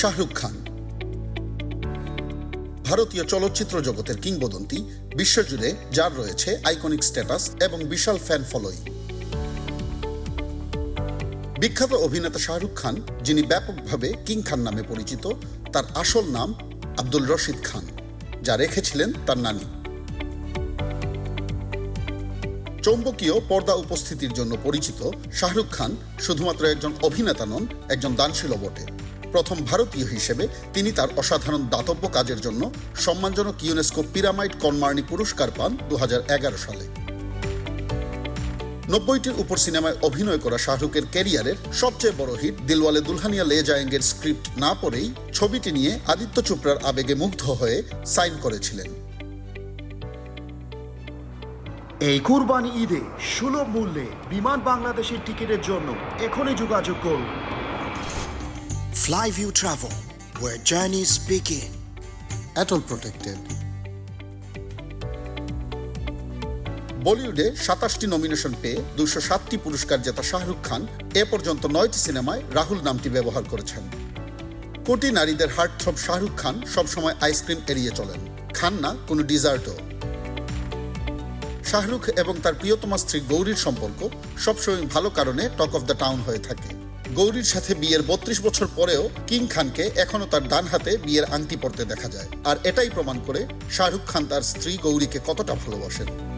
শাহরুখ খান। ভারতীয় চলচ্চিত্র জগতের কিংবদন্তি, বিশ্বজুড়ে যার রয়েছে আইকনিক স্ট্যাটাস এবং বিশাল ফ্যান ফলোয়িং বিখ্যাত অভিনেতা শাহরুখ খান, যিনি ব্যাপকভাবে কিং খান নামে পরিচিত, তার আসল নাম আব্দুল রশিদ খান, যা রেখেছিলেন তার নানি। চৌম্বকীয় পর্দা উপস্থিতির জন্য পরিচিত শাহরুখ খান শুধুমাত্র একজন অভিনেতা নন, একজন দানশীলও বটে। প্রথম ভারতীয় হিসেবে তিনি তার অসাধারণ দাতব্য কাজের জন্য সম্মানজনক ইউনেস্কো পিরামাইড কনমার্নি পুরস্কার পান দু হাজার এগারো সালে। নব্বইটির উপর সিনেমায় অভিনয় করা শাহরুখের ক্যারিয়ারের সবচেয়ে বড় হিট দিলওয়ালে দুলহানিয়া লে জায়েঙ্গের স্ক্রিপ্ট না পড়েই ছবিটি নিয়ে আদিত্য চোপড়ার আবেগে মুগ্ধ হয়ে সাইন করেছিলেন। এই কুরবানি ঈদে সুলভ মূল্যে বিমান বাংলাদেশের টিকিটের জন্য এখনই যোগাযোগ করুন। Flyview Travel, where journeys begin. Atoll protected বলিউডে সাতাশটি নমিনেশন পেয়ে দুশো সাতটি পুরস্কার জেতা শাহরুখ খান। এ পর্যন্ত নয়টি সিনেমায় রাহুল নামটি ব্যবহার করেছেন। কোটি নারীদের হার্টথ্রব শাহরুখ খান সবসময় আইসক্রিম এড়িয়ে চলেন। খান না কোনো ডিজার্টও। শাহরুখ এবং তার প্রিয়তমা স্ত্রী গৌরীর সম্পর্ক সবসময় ভালো কারণে টক অফ দ্য টাউন হয়ে থাকে। গৌরীর সাথে বিয়ের বত্রিশ বছর পরেও কিং খানকে এখনও তার ডান হাতে বিয়ের আংটি পড়তে দেখা যায়। আর এটাই প্রমাণ করে শাহরুখ খান তার স্ত্রী গৌরীকে কতটা ভালোবাসেন।